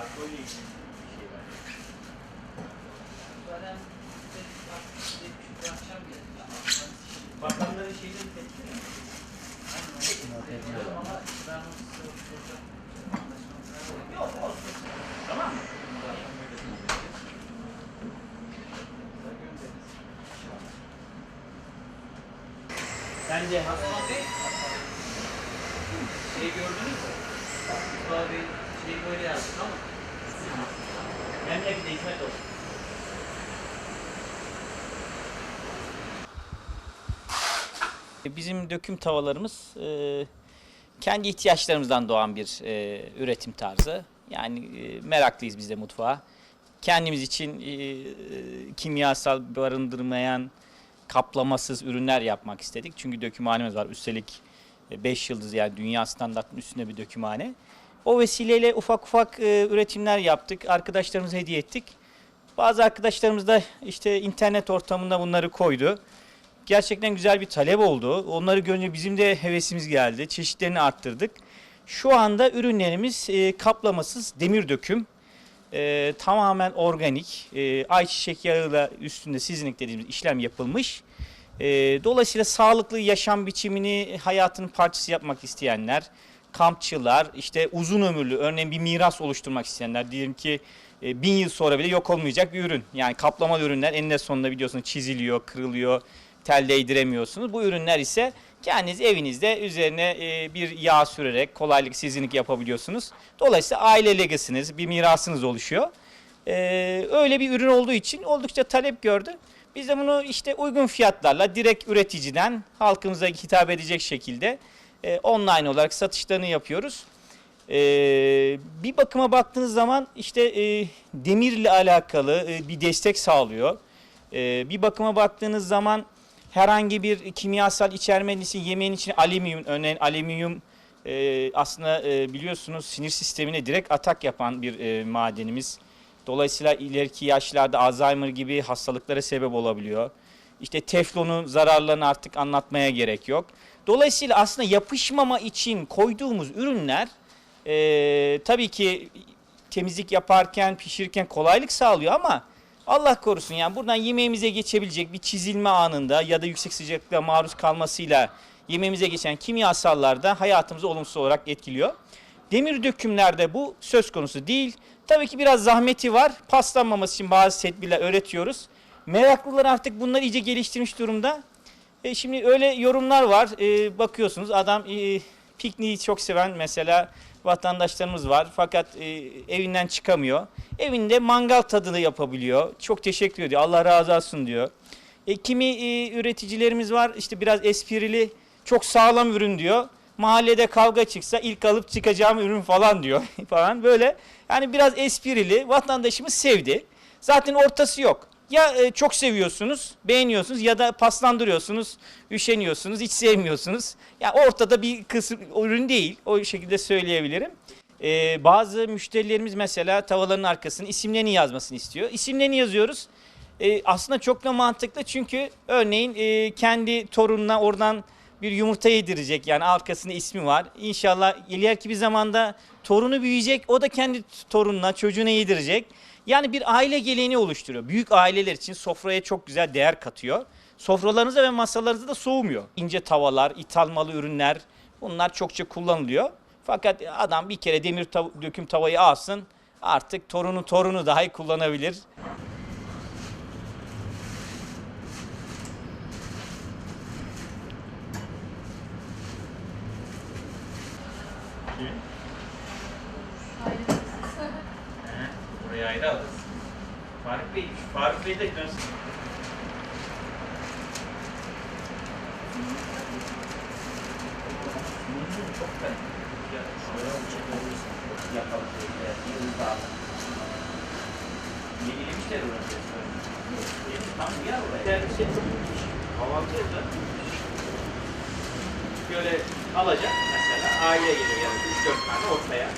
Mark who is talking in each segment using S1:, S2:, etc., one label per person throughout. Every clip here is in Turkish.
S1: ilgili bir şey var.
S2: Zaten bir akşam geldi.
S1: Bence
S2: Hasan Bey, şey gördünüz mü? Mustafa Bey şey böyle yazdı ama
S1: memlekete hizmet olsun. Bizim döküm tavalarımız e, kendi ihtiyaçlarımızdan doğan bir e, üretim tarzı. Yani e, meraklıyız biz de mutfağa. Kendimiz için e, e, kimyasal barındırmayan, kaplamasız ürünler yapmak istedik. Çünkü dökümhanemiz var. Üstelik 5 yıldız yani dünya standartının üstünde bir dökümhane. O vesileyle ufak ufak e, üretimler yaptık. Arkadaşlarımıza hediye ettik. Bazı arkadaşlarımız da işte internet ortamında bunları koydu. Gerçekten güzel bir talep oldu. Onları görünce bizim de hevesimiz geldi. Çeşitlerini arttırdık. Şu anda ürünlerimiz e, kaplamasız demir döküm. E, tamamen organik. E, ayçiçek yağıyla üstünde sizinik dediğimiz işlem yapılmış. E, dolayısıyla sağlıklı yaşam biçimini hayatının parçası yapmak isteyenler, kampçılar, işte uzun ömürlü örneğin bir miras oluşturmak isteyenler diyelim ki e, bin yıl sonra bile yok olmayacak bir ürün. Yani kaplamalı ürünler eninde sonunda biliyorsunuz çiziliyor, kırılıyor, tel değdiremiyorsunuz. Bu ürünler ise kendiniz evinizde üzerine e, bir yağ sürerek kolaylık sizinlik yapabiliyorsunuz. Dolayısıyla aile legasınız, bir mirasınız oluşuyor. E, öyle bir ürün olduğu için oldukça talep gördü. Biz de bunu işte uygun fiyatlarla direkt üreticiden halkımıza hitap edecek şekilde e, online olarak satışlarını yapıyoruz. E, bir bakıma baktığınız zaman işte e, demirle alakalı e, bir destek sağlıyor. E, bir bakıma baktığınız zaman herhangi bir kimyasal içermesi yemeğin içine alüminyum örneğin alüminyum e, aslında e, biliyorsunuz sinir sistemine direkt atak yapan bir e, madenimiz. Dolayısıyla ileriki yaşlarda Alzheimer gibi hastalıklara sebep olabiliyor. İşte teflonun zararlarını artık anlatmaya gerek yok. Dolayısıyla aslında yapışmama için koyduğumuz ürünler e, tabii ki temizlik yaparken, pişirirken kolaylık sağlıyor ama Allah korusun yani buradan yemeğimize geçebilecek bir çizilme anında ya da yüksek sıcaklığa maruz kalmasıyla yemeğimize geçen kimyasallar da hayatımızı olumsuz olarak etkiliyor. Demir dökümlerde bu söz konusu değil. Tabii ki biraz zahmeti var. Paslanmaması için bazı tedbirler öğretiyoruz. Meraklılar artık bunları iyice geliştirmiş durumda. E şimdi öyle yorumlar var. E, bakıyorsunuz adam e, pikniği çok seven mesela vatandaşlarımız var. Fakat e, evinden çıkamıyor. Evinde mangal tadını yapabiliyor. Çok teşekkür ediyor. Allah razı olsun diyor. E, kimi e, üreticilerimiz var. işte biraz esprili, çok sağlam ürün diyor. Mahallede kavga çıksa ilk alıp çıkacağım ürün falan diyor falan böyle. Yani biraz esprili. Vatandaşımız sevdi. Zaten ortası yok. Ya e, çok seviyorsunuz, beğeniyorsunuz ya da paslandırıyorsunuz, üşeniyorsunuz, hiç sevmiyorsunuz. Ya ortada bir kısım ürün değil. O şekilde söyleyebilirim. E, bazı müşterilerimiz mesela tavalarının arkasını isimlerini yazmasını istiyor. İsimlerini yazıyoruz. E, aslında çok da mantıklı çünkü örneğin e, kendi torununa oradan bir yumurta yedirecek yani arkasında ismi var. İnşallah ileriki bir zamanda torunu büyüyecek o da kendi torununa çocuğuna yedirecek. Yani bir aile geleneği oluşturuyor. Büyük aileler için sofraya çok güzel değer katıyor. Sofralarınıza ve masalarınızda da soğumuyor. İnce tavalar, ithal malı ürünler bunlar çokça kullanılıyor. Fakat adam bir kere demir tav- döküm tavayı alsın artık torunu torunu dahi kullanabilir. Buraya ayrı alırız. Faruk Bey, Faruk Bey de dönsün. Çok da yapalım. Yenilemişler orası. Tam bir yer oraya. Yani şey böyle alacak mesela aile geliyor yani 3-4 tane ortaya.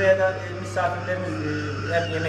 S1: Buraya da misafirlerimiz e, hem yemek